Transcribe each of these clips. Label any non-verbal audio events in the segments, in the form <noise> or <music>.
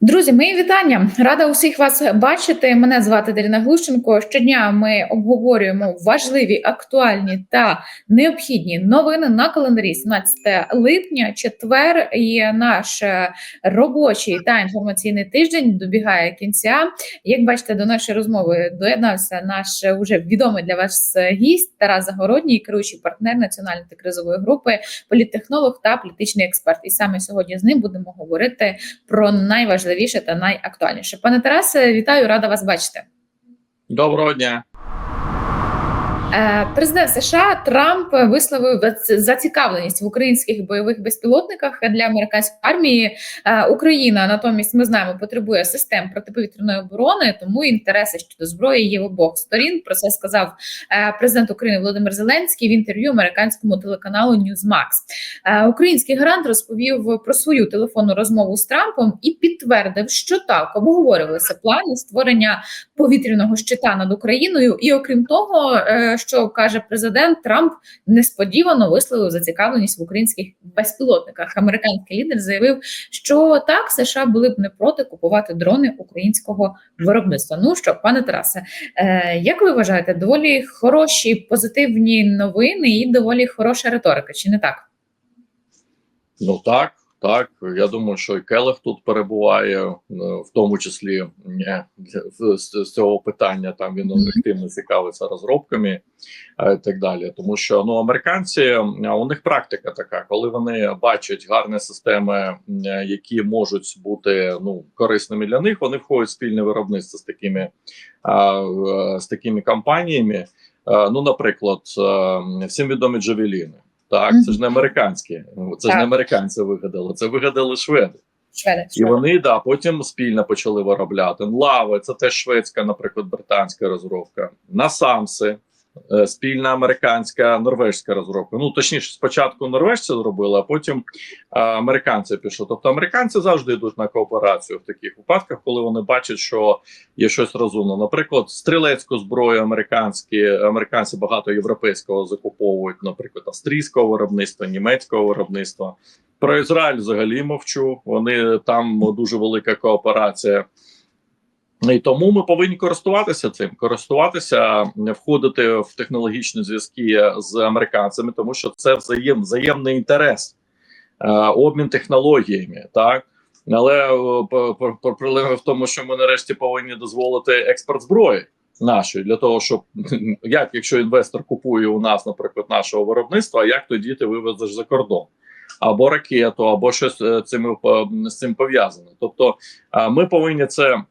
Друзі, мої вітання! Рада усіх вас бачити. Мене звати Даріна Глущенко. Щодня ми обговорюємо важливі, актуальні та необхідні новини на календарі 17 липня, четвер. І наш е, робочий та інформаційний тиждень добігає кінця. Як бачите, до нашої розмови доєднався наш е, уже відомий для вас гість Тарас Загородній, керуючий партнер національної та кризової групи, політтехнолог та політичний експерт. І саме сьогодні з ним будемо говорити про найважливіше та найактуальніше. Пане Тарасе, вітаю, рада вас бачити. Доброго дня. Е, Президент США Трамп висловив зацікавленість в українських бойових безпілотниках для американської армії. Е, Україна натомість ми знаємо потребує систем протиповітряної оборони, тому інтереси щодо зброї є в обох сторін. Про це сказав е, президент України Володимир Зеленський в інтерв'ю американському телеканалу Newsmax. Український гарант розповів про свою телефонну розмову з Трампом і підтвердив, що так обговорювалися плани створення повітряного щита над Україною, і окрім того що каже президент Трамп несподівано висловив зацікавленість в українських безпілотниках. Американський лідер заявив, що так США були б не проти купувати дрони українського виробництва. Ну що, пане Тарасе, е, як ви вважаєте, доволі хороші позитивні новини і доволі хороша риторика? Чи не так? Ну так. Так, я думаю, що і Келех тут перебуває, е, в тому числі з цього питання. Там він активно цікавиться розробками і так далі. Тому що ну американці у них практика така, коли вони бачать гарні системи, які можуть бути ну корисними для них. Вони входять в спільне виробництво з такими з такими компаніями. Ну, наприклад, всім відомі Джавеліни. Так, це ж не американські, це так. ж не американці вигадали, це вигадали шведи. Шведи, і вони да потім спільно почали виробляти. Лави це теж шведська, наприклад, британська розробка. Насамси спільна американська норвежська розробка. Ну точніше, спочатку норвежці зробили, а потім е, американці пішли. Тобто американці завжди йдуть на кооперацію в таких випадках, коли вони бачать, що є щось розумне. Наприклад, стрілецьку зброю американські американці багато європейського закуповують, наприклад, австрійського виробництва, німецького виробництва. Про Ізраїль взагалі мовчу. Вони там дуже велика кооперація. І тому ми повинні користуватися цим, користуватися, входити в технологічні зв'язки з американцями, тому що це взаєм, взаємний інтерес, е, обмін технологіями, так але е, проблема в тому, що ми нарешті повинні дозволити експорт зброї нашої для того, щоб <laughs> як якщо інвестор купує у нас, наприклад, нашого виробництва, як тоді ти вивезеш за кордон. Або ракету, або щось е, цим з цим пов'язане. Тобто, ми повинні це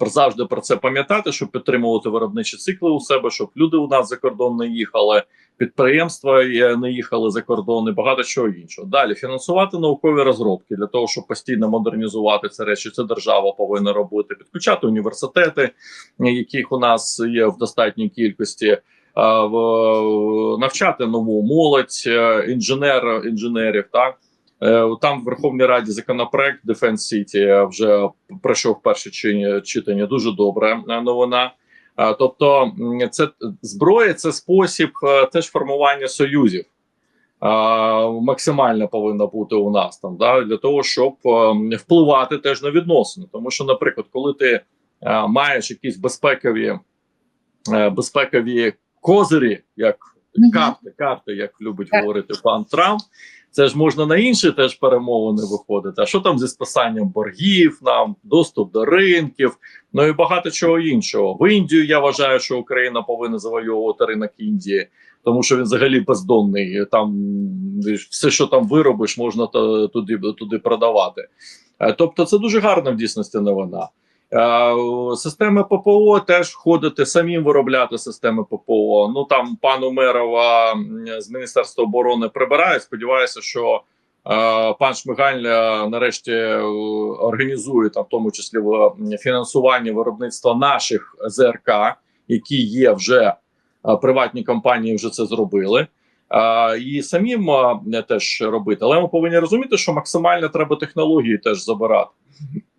завжди про це пам'ятати, щоб підтримувати виробничі цикли у себе, щоб люди у нас за кордон не їхали, підприємства не їхали за кордон і багато чого іншого. Далі фінансувати наукові розробки для того, щоб постійно модернізувати це речі. Це держава повинна робити, підключати університети, яких у нас є в достатній кількості. Навчати нову молодь, е, інженер, інженерів, так Е, там в Верховній Раді законопроект Defense City вже пройшов перше читання. Дуже добра е, новина. Е, тобто, це зброя, це спосіб теж формування союзів. Максимально повинна бути у нас там да для того, щоб впливати теж на відносини. Тому що, наприклад, коли ти маєш якісь безпекові безпекові козирі, як карти, карти, як любить говорити пан Трамп, це ж можна на інші теж перемовини виходити. А що там зі списанням боргів, нам доступ до ринків, ну і багато чого іншого. В Індію я вважаю, що Україна повинна завойовувати ринок Індії, тому що він взагалі бездонний. Там все, що там виробиш, можна туди туди продавати. Е, тобто, це дуже гарна в дійсності новина. Е, системи ППО теж входити самим виробляти системи ППО. Ну там пан Умерова з міністерства оборони прибирає. Сподіваюся, що е, пан Шмигаль е, нарешті організує там, в тому числі в фінансуванні виробництва наших ЗРК, які є вже приватні компанії, вже це зробили. І самим теж робити, але ми повинні розуміти, що максимально треба технології теж забирати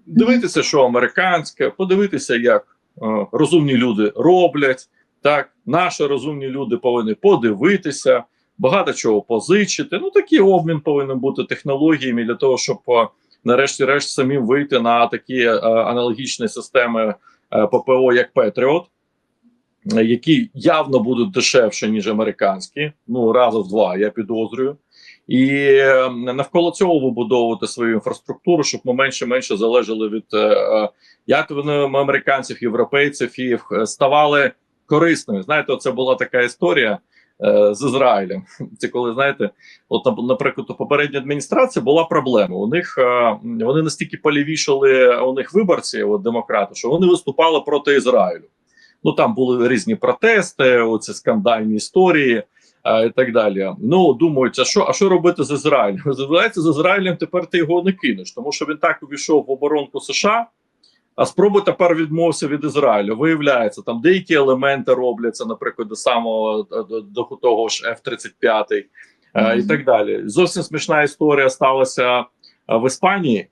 дивитися, що американське, подивитися, як е, розумні люди роблять. Так, наші розумні люди повинні подивитися, багато чого позичити. Ну такий обмін повинен бути технологіями для того, щоб е, нарешті-решт самим вийти на такі е, аналогічні системи е, ППО, як Петріот, е, які явно будуть дешевше ніж американські. Ну раза в два, я підозрюю. І навколо цього вибудовувати свою інфраструктуру, щоб ми менше менше залежали від е, е, як вони американців, європейців і е, ставали корисними. Знаєте, це була така історія з Ізраїлем. <laughs> Це коли знаєте, от наприклад, у попередньої адміністрації була проблема. У них вони настільки полівішали у них виборці, от демократи, що вони виступали проти Ізраїлю. Ну там були різні протести, оці скандальні історії. І так далі. Ну думають, а що, а що робити з Ізраїлем? <laughs> Виявляється, з Ізраїлем тепер ти його не кинеш, тому що він так увійшов в оборонку США. А спроби тепер відмовився від Ізраїлю. Виявляється, там деякі елементи робляться, наприклад, до самого до, до того ж F-35 е, і так далі. Зовсім смішна історія сталася е, в Іспанії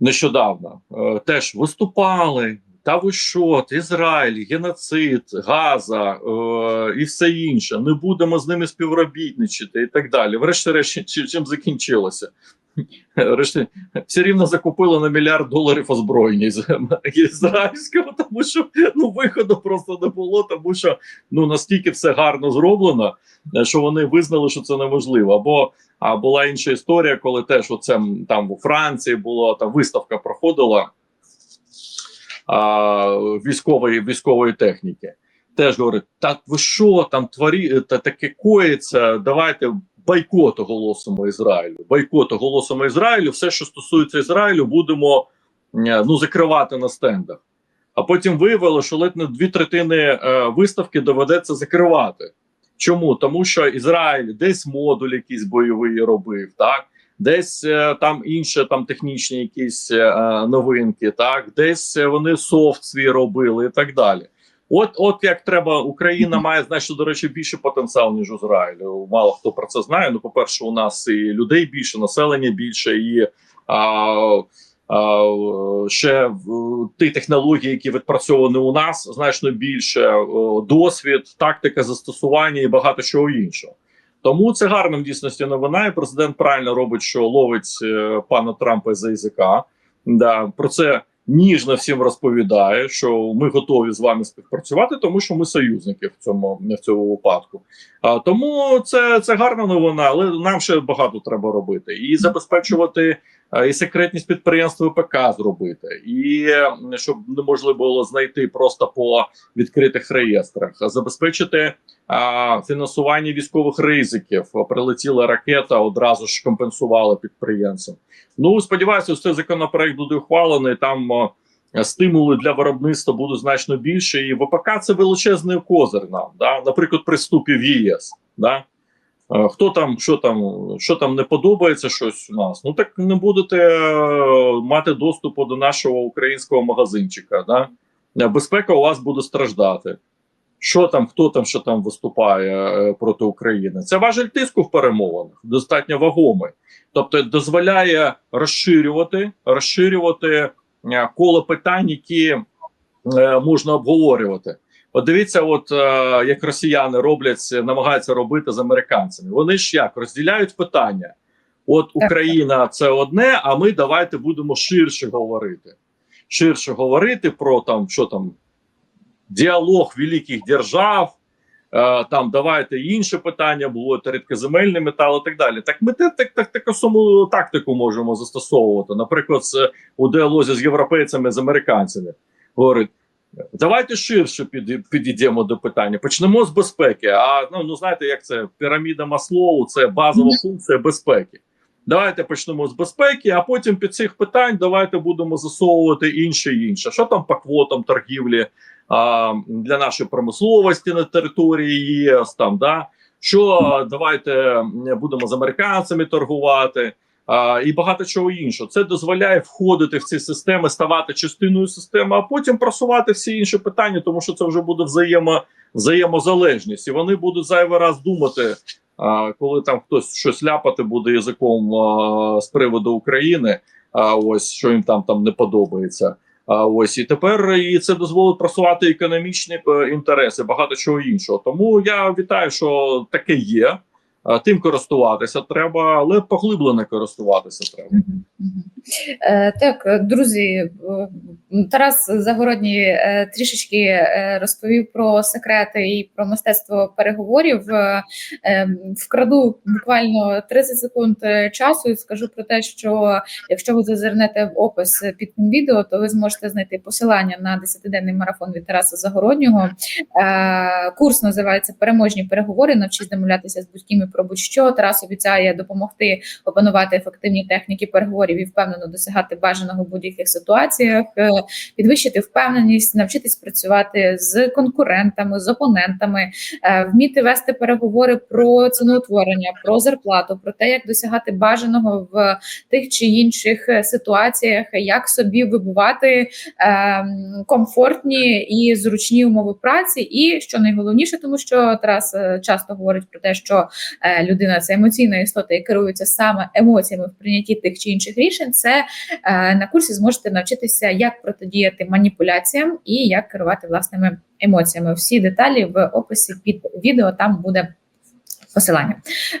нещодавно. Е, Теж виступали. Та ви що, Ізраїль, геноцид, Газа е, і все інше. Не будемо з ними співробітничати і так далі. Врешті-решт, чим закінчилося? Решті, все рівно закупили на мільярд доларів озброєння з ізраїльського, тому що ну виходу просто не було, тому що ну настільки все гарно зроблено, що вони визнали, що це неможливо. Або а була інша історія, коли теж оце там у Франції було там виставка проходила а, військової військової техніки. Теж говорить: так ви що там творі та таке коїться? Давайте бойкот оголосимо Ізраїлю. Бойкот оголосимо Ізраїлю. Все, що стосується Ізраїлю, будемо е, ну закривати на стендах. А потім виявило, що ледь не дві третини е, виставки доведеться закривати. Чому? Тому що Ізраїль десь модуль якийсь бойовий робив, так десь е, там інше, там технічні якісь е, новинки, так десь е, вони софт свій робили і так далі. От, от як треба, Україна має значно, до речі, більше потенціал, ніж Ізраїль. Мало хто про це знає. Ну, по-перше, у нас і людей більше, населення більше, і а, а, ще в- ті технології, які відпрацьовані у нас, значно більше, досвід, тактика застосування і багато чого іншого. Тому це гарна в дійсності новина. І президент правильно робить, що ловить е, пана Трампа за язика. Да, про це ніжно всім розповідає, що ми готові з вами співпрацювати, тому що ми союзники в цьому в цьому випадку. А тому це, це гарна новина, але нам ще багато треба робити і забезпечувати. Е, І секретність підприємства ВПК зробити, і щоб неможливо було знайти просто по відкритих реєстрах, забезпечити а, фінансування військових ризиків. Прилетіла ракета, одразу ж компенсували підприємцям. Ну сподіваюся, цей законопроект буде ухвалений. Там стимули для виробництва будуть значно більше. І ВПК це величезний козир нам. Да? Наприклад, при вступі в ЄС. Да? Е, Хто там, що там, що там не подобається щось у нас? Ну так не будете е, мати доступу до нашого українського магазинчика. Да? Е, Безпека у вас буде страждати. Що там, хто там, що там виступає проти України? Це важель тиску в перемовинах, достатньо вагомий. Тобто дозволяє розширювати, розширювати коло питань, які можна обговорювати. От дивіться, от е, як росіяни роблять, намагаються робити з американцями. Вони ж як розділяють питання. От Україна це одне, а ми давайте будемо ширше говорити. Ширше говорити про там, що там діалог великих держав. е, Там давайте інше питання було рідкоземельний метал і так далі. Так ми так, так, таку саму тактику можемо застосовувати. Наприклад, у діалозі з європейцями, з американцями. Говорить, давайте ширше під, підійдемо до питання. Почнемо з безпеки. А ну, ну знаєте, як це піраміда Маслоу, це базова функція безпеки. Давайте почнемо з безпеки, а потім під цих питань давайте будемо засовувати інше і інше. Що там по квотам торгівлі а, для нашої промисловості на території ЄС? Там да що давайте будемо з американцями торгувати. І багато чого іншого. Це дозволяє входити в ці системи, ставати частиною системи, а потім просувати всі інші питання, тому що це вже буде взаємо, взаємозалежність, і вони будуть зайвий раз думати, а, коли там хтось щось ляпати буде язиком а, з приводу України. А ось що їм там там не подобається. А ось і тепер і це дозволить просувати економічні е, інтереси, багато чого іншого. Тому я вітаю, що таке є. Тим користуватися треба, але поглиблено користуватися треба. Е, Так, друзі, е, Тарас Загородній е, трішечки розповів про секрети і про мистецтво переговорів. Вкраду буквально 30 секунд часу і скажу про те, що якщо ви зазирнете в опис під цим відео, то ви зможете знайти посилання на 10-денний марафон від Тараса Загороднього. Курс називається Переможні переговори. Навчись домовлятися з будь-ким і про будь-що. Тарас обіцяє допомогти опанувати ефективні техніки переговорів і впевнено досягати бажаного в будь-яких ситуаціях, е, підвищити впевненість, навчитись працювати з конкурентами, з опонентами, е, вміти вести переговори про ціноутворення, про зарплату, про те, як досягати бажаного в тих чи інших е, ситуаціях, як собі вибувати комфортні і зручні умови праці, і що найголовніше, тому що Тарас часто говорить про те, що людина це емоційна істота і керується саме емоціями в прийнятті тих чи інших рішень. Це е, на курсі зможете навчитися, як протидіяти маніпуляціям і як керувати власними емоціями. Всі деталі в описі під відео там буде. Посилання,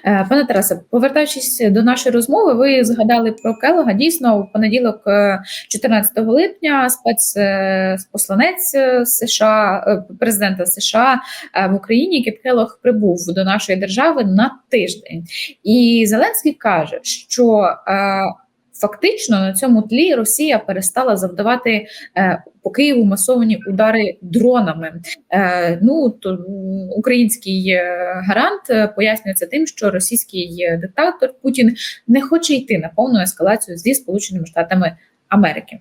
Е, пане Тарасе, повертаючись до нашої розмови, ви згадали про Келога. Дійсно, в понеділок, е, 14 липня, спецпосланець США, е, президента США е, в Україні Кіт Келог прибув до нашої держави на тиждень, і Зеленський каже, що е, фактично на цьому тлі Росія перестала завдавати е, по Києву масовані удари дронами. Е, ну то український е, гарант е, пояснює це тим, що російський е, диктатор Путін не хоче йти на повну ескалацію зі Сполученими Штатами Америки.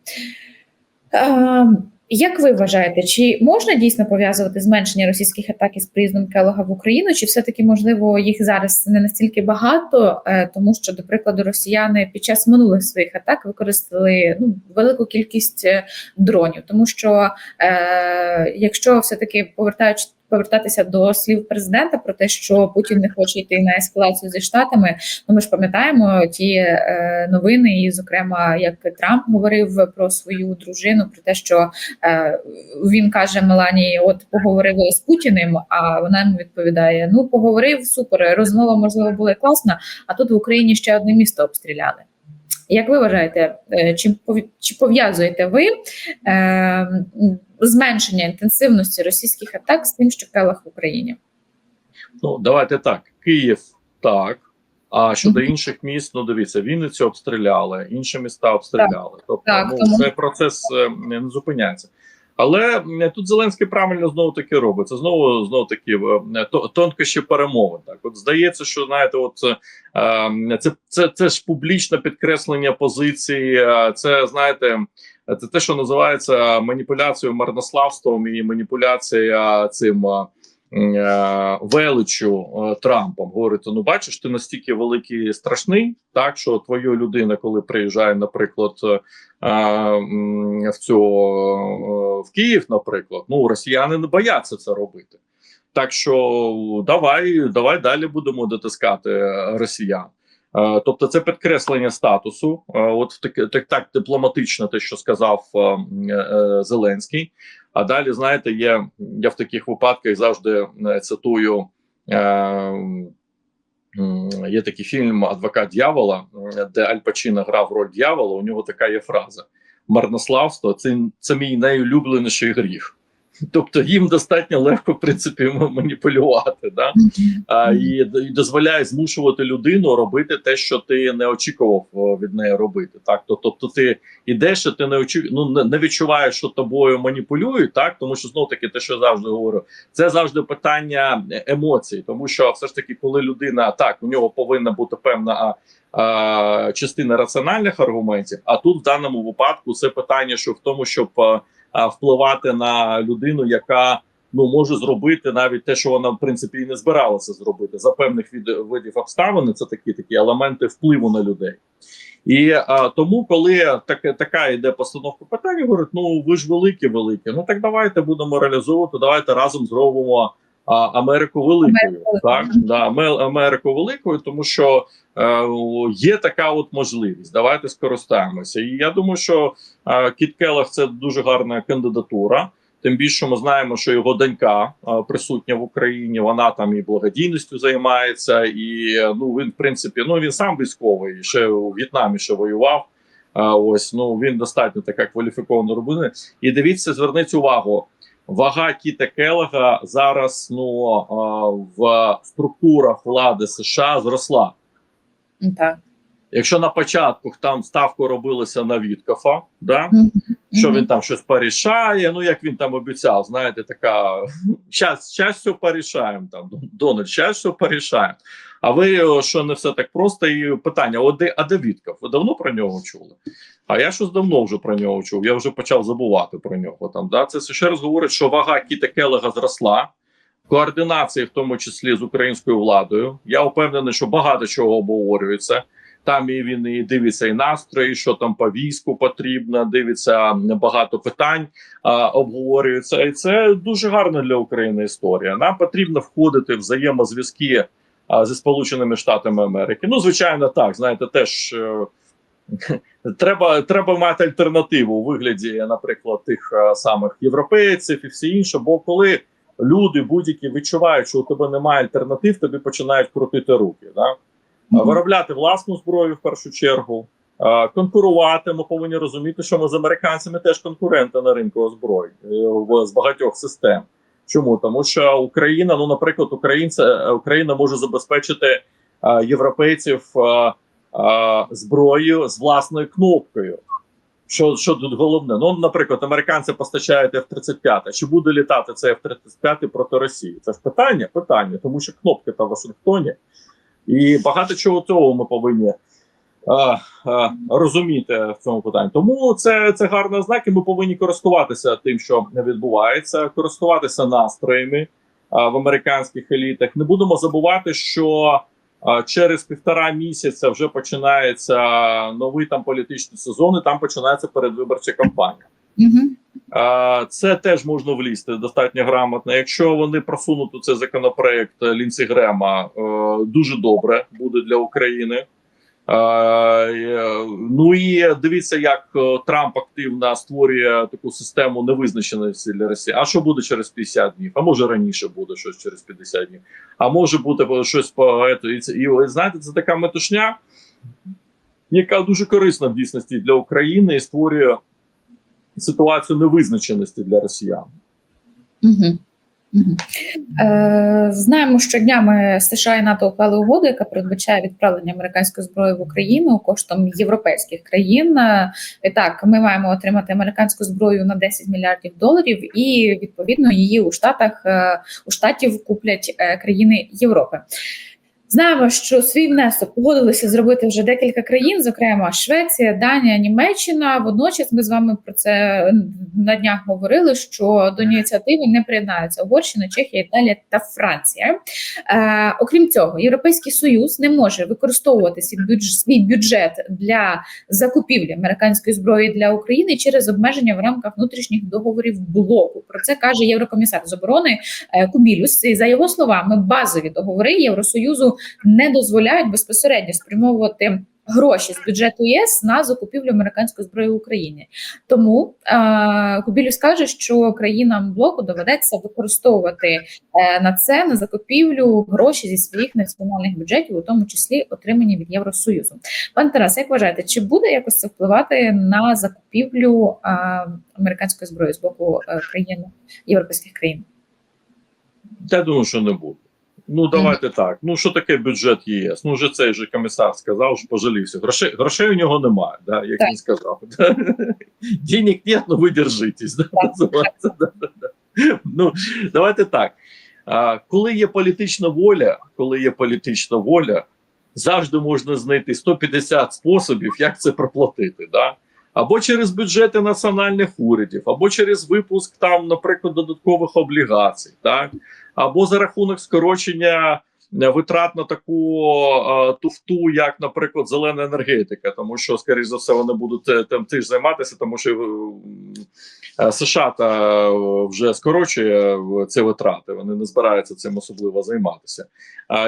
Е, як ви вважаєте, чи можна дійсно пов'язувати зменшення російських атак із приїздом Келога в Україну, чи все-таки можливо їх зараз не настільки багато, е, тому що, до прикладу, росіяни під час минулих своїх атак використали ну, велику кількість е, дронів, тому що е, якщо все-таки повертаючи. Повертатися до слів президента про те, що Путін не хоче йти на ескалацію зі штатами. Ну ми ж пам'ятаємо ті е, новини, і зокрема, як Трамп говорив про свою дружину, про те, що е, він каже Меланії: От поговорили з Путіним. А вона йому відповідає: Ну, поговорив супер. Розмова можливо була класна. А тут в Україні ще одне місто обстріляли. Як ви вважаєте, е, чи чи пов'язуєте ви е, зменшення інтенсивності російських атак з тим, що Келах в Україні? Ну давайте так. Київ так. А щодо інших міст, ну дивіться, Вінницю обстріляли, інші міста обстріляли. Тобто, Так, ну тому- цей процес е, не зупиняється. Але тут Зеленський правильно знову таки робить. Це знову знову таки тонко ще перемовин. Так, от здається, що знаєте, от е, це, це, це ж публічне підкреслення позиції. е, Це знаєте, це те, що називається маніпуляцією марнославством і маніпуляція цим. Е, величу е, Трампом говорити: ну бачиш, ти настільки великий страшний, так що твоя людина, коли приїжджає, наприклад, е, в цю в Київ, наприклад, ну росіяни не бояться це робити. Так що давай, давай далі будемо дотискати росіян. Тобто, це підкреслення статусу. От так, так дипломатично, те, що сказав Зеленський. А далі, знаєте, є я в таких випадках завжди е, цитую. Е, Є такий фільм Адвокат дьявола, е, де Аль Пачино грав роль дьявола. У нього така є фраза: марнославство це, це мій найулюбленіший гріх. Тобто їм достатньо легко в принципі маніпулювати, да? а, і, і дозволяє змушувати людину робити те, що ти не очікував від неї робити. Так, То- тобто, ти ідеш, і ти не очі... ну, не- відчуваєш, що тобою маніпулюють, так тому що знов таки те, що я завжди говорю, це завжди питання е, емоцій, тому що все ж таки, коли людина так, у нього повинна бути певна. а, Частина раціональних аргументів, а тут в даному випадку це питання, що в тому, щоб а, впливати на людину, яка ну може зробити навіть те, що вона в принципі і не збиралася зробити за певних від, видів обставин. Це такі такі елементи впливу на людей. І а, тому, коли таке така йде постановка питання, говорить: ну ви ж великі, великі. Ну так давайте будемо реалізовувати. Давайте разом зробимо а, Америку великою. Америку так да, Аме- Америку великою, тому що є така от можливість. Давайте скористаємося. І я думаю, що е, Кіт Келлах – це дуже гарна кандидатура. Тим більше ми знаємо, що його донька присутня в Україні. Вона там і благодійністю займається, і ну він, в принципі, ну він сам військовий, ще у В'єтнамі ще воював. Ось ну він достатньо така кваліфікована робина. І дивіться, зверніть увагу. Вага Кіта Келега зараз ну в структурах влади США зросла. Так. Якщо на початку там ставку робилося на Віткофа, да Мгм. що він там щось порішає. Ну як він там обіцяв, знаєте, така щас, щас все порішаємо. Там Дональд, щас все порішаємо. А ви що не все так просто? І питання: о, де, а де Вітков? Ви давно про нього чули? А я щось давно вже про нього чув. Я вже почав забувати про нього. Там да це ще раз говорить, що вага Кіта Келега зросла. Координації, в тому числі з українською владою. Я впевнений, що багато чого обговорюється. Там і він і дивиться і настрої, що там по війську потрібно. Дивиться багато питань, а, обговорюється, і це дуже гарна для України історія. Нам потрібно входити в взаємозв'язки зі Сполученими Штатами Америки. Ну, звичайно, так знаєте, теж. е, <laughs> Треба треба мати альтернативу у вигляді, наприклад, тих е, самих європейців і всі інше. Бо коли люди будь-які відчувають, що у тебе немає альтернатив, тобі починають крутити руки. Да? А, Мгм. виробляти власну зброю в першу чергу, конкурувати. Ми повинні розуміти, що ми з американцями теж конкуренти на ринку озброєнь е, з багатьох систем. Чому тому, що Україна, ну наприклад, Українця Україна може забезпечити європейців а, а, зброєю з власною кнопкою. Що, що тут головне? Ну, наприклад, американці постачають F-35, а чи буде літати цей F-35 проти Росії? Це ж питання, питання, тому що кнопки та в Вашингтоні. І багато чого цього ми повинні а, а, розуміти в цьому питанні. Тому це, це гарний знак, і ми повинні користуватися тим, що відбувається, користуватися настроями а, в американських елітах. Не будемо забувати, що через півтора місяця вже починається новий там політичний сезон, і там починається передвиборча кампанія. Це теж можна влізти достатньо грамотно. Якщо вони просунуть у цей законопроект Лінці Грема, е, дуже добре буде для України. А, е, Ну і дивіться, як е, Трамп активно створює таку систему невизначеності для Росії. А що буде через 50 днів? А може раніше буде щось через 50 днів? А може бути щось по. І, знаєте, це така метушня, яка дуже корисна в дійсності для України і створює ситуацію невизначеності для росіян. Мгм. Е, знаємо, що днями США і НАТО уклали угоду, яка передбачає відправлення американської зброї в Україну коштом європейських країн. Е, І так, ми маємо отримати американську зброю на 10 мільярдів доларів, і відповідно її у штатах е, у штатів куплять країни Європи. Знаємо, що свій внесок погодилися зробити вже декілька країн, зокрема Швеція, Данія, Німеччина. Водночас ми з вами про це на днях говорили, що до ініціативи не приєднаються Угорщина, Чехія, Італія та Франція. Е, окрім цього, Європейський Союз не може використовувати свій бюджет, свій бюджет для закупівлі американської зброї для України через обмеження в рамках внутрішніх договорів блоку. Про це каже Єврокомісар з оборони е, Кубілюс. І за його словами, базові договори Євросоюзу не дозволяють безпосередньо спрямовувати. Гроші з бюджету ЄС на закупівлю американської зброї в Україні, тому е, Кубілюс каже, що країнам блоку доведеться використовувати е, на це на закупівлю гроші зі своїх національних бюджетів, у тому числі отримані від Євросоюзу. Пан Тарас, як вважаєте, чи буде якось це впливати на закупівлю е, американської зброї з боку е, країн європейських країн? Я думаю, що не буде. Ну давайте так. Ну що таке бюджет ЄС? Ну вже цей же комісар сказав, що пожалівся. Грошей грошей у нього немає, да, як Так. він сказав. <laughs> Денег нет, ну ви держитесь. Да, називається, да, да, да. Ну давайте так. А, коли є політична воля, коли є політична воля, завжди можна знайти 150 способів, як це проплатити. Да? Або через бюджети національних урядів, або через випуск там, наприклад, додаткових облігацій, так або за рахунок скорочення е, витрат на таку е, туфту, як, наприклад, зелена енергетика, тому що, скоріш за все, вони будуть е, тим тим займатися, тому що США та вже скорочує ці витрати. Вони не збираються цим особливо займатися.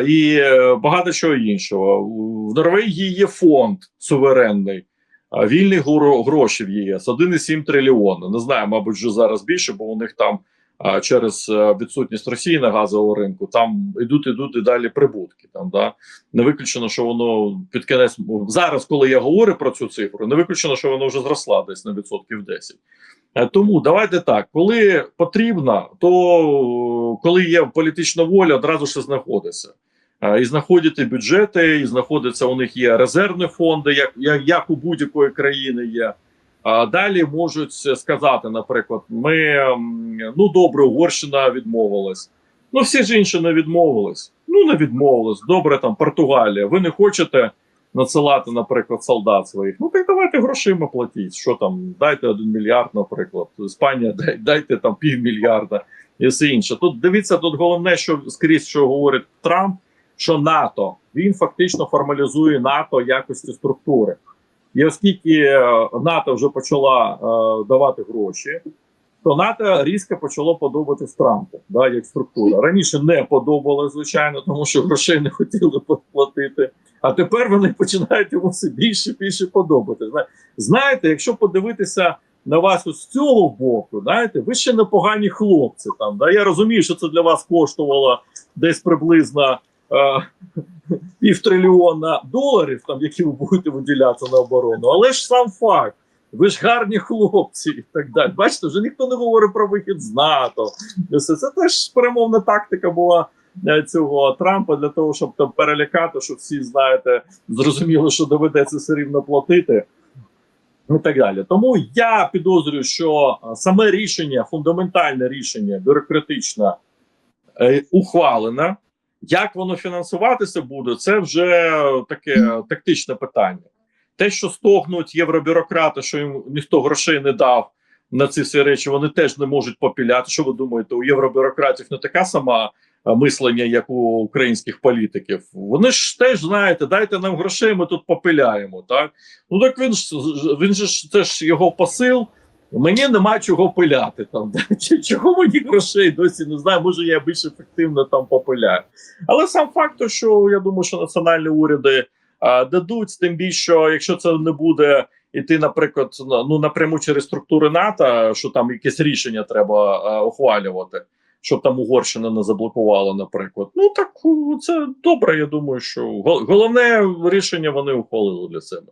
І багато чого іншого. В Норвегії є фонд суверенний. Гро- гроші в ЄС 1,7 трильйона. Не знаю, мабуть, вже зараз більше, бо у них там через е, відсутність Росії на газовому ринку там ідуть, ідуть і далі прибутки. Там да не виключено, що воно під кінець зараз, коли я говорю про цю цифру, не виключено, що воно вже зросла десь на відсотків 10. Е, Тому давайте так, коли потрібно, то коли є політична воля, одразу ж знаходиться. Е, І знаходять і бюджети, і знаходяться у них є резервні фонди, як, як у будь-якої країни є. Далі можуть сказати, наприклад, ми ну добре, Угорщина відмовилась. Ну всі ж інші не відмовились. Ну не відмовились. Добре, там Португалія. Ви не хочете надсилати, наприклад, солдат своїх. Ну так давайте грошима платіть. Що там, дайте один мільярд, наприклад. Іспанія дай, дайте там півмільярда і все інше. Тут дивіться, тут головне, що скрізь що говорить Трамп, що НАТО він фактично формалізує НАТО якості структури. І оскільки е, НАТО вже почала е, давати гроші, то НАТО різко почало подобатись Трампу, да, як структура. Раніше не подобалось, звичайно, тому що грошей не хотіли платити. А тепер вони починають йому все більше більше подобати. Знаєте, якщо подивитися на вас ось з цього боку, знаєте, ви ще непогані хлопці. Там, да? Я розумію, що це для вас коштувало десь приблизно півтрильйона доларів, там, які ви будете виділяти на оборону, але ж сам факт. Ви ж гарні хлопці і так далі. Бачите, вже ніхто не говорить про вихід з НАТО. Все це теж перемовна тактика була е, цього Трампа для того, щоб там перелякати, щоб всі знаєте, зрозуміли, що доведеться все рівно платити. І так далі. Тому я підозрюю, що е, саме рішення, фундаментальне рішення, бюрократичне, е, ухвалене. Як воно фінансуватися буде, це вже таке тактичне питання. Те, що стогнуть євробюрократи, що їм ніхто грошей не дав на ці всі речі, вони теж не можуть попіляти. Що ви думаєте, у євробюрократів не така сама мислення, як у українських політиків? Вони ж теж знаєте, дайте нам грошей, ми тут попиляємо. Так ну так він ж він же ж це ж його посил. Мені нема чого пиляти там. <laughs> Чого мені грошей досі не знаю. Може я більш ефективно там попиляю. Але сам факт, що я думаю, що національні уряди а, дадуть, тим більше, якщо це не буде іти, наприклад, ну напряму через структури НАТО, що там якесь рішення треба а, ухвалювати, щоб там Угорщина не заблокувала, наприклад. Ну так це добре. Я думаю, що головне рішення вони ухвалили для себе.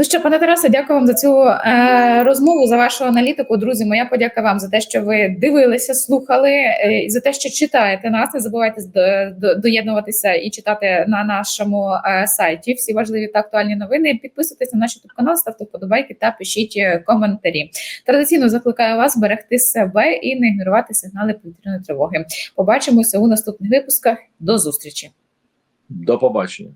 Ну що, пане Тарасе, дякую вам за цю е, розмову, за вашу аналітику. Друзі, моя подяка вам за те, що ви дивилися, слухали е, і за те, що читаєте нас. Не забувайте до- до- доєднуватися і читати на нашому е, сайті всі важливі та актуальні новини. Підписуйтесь на наш youtube канал, ставте вподобайки та пишіть е, коментарі. Традиційно закликаю вас берегти себе і не ігнорувати сигнали повітряної тривоги. Побачимося у наступних випусках. До зустрічі. До побачення.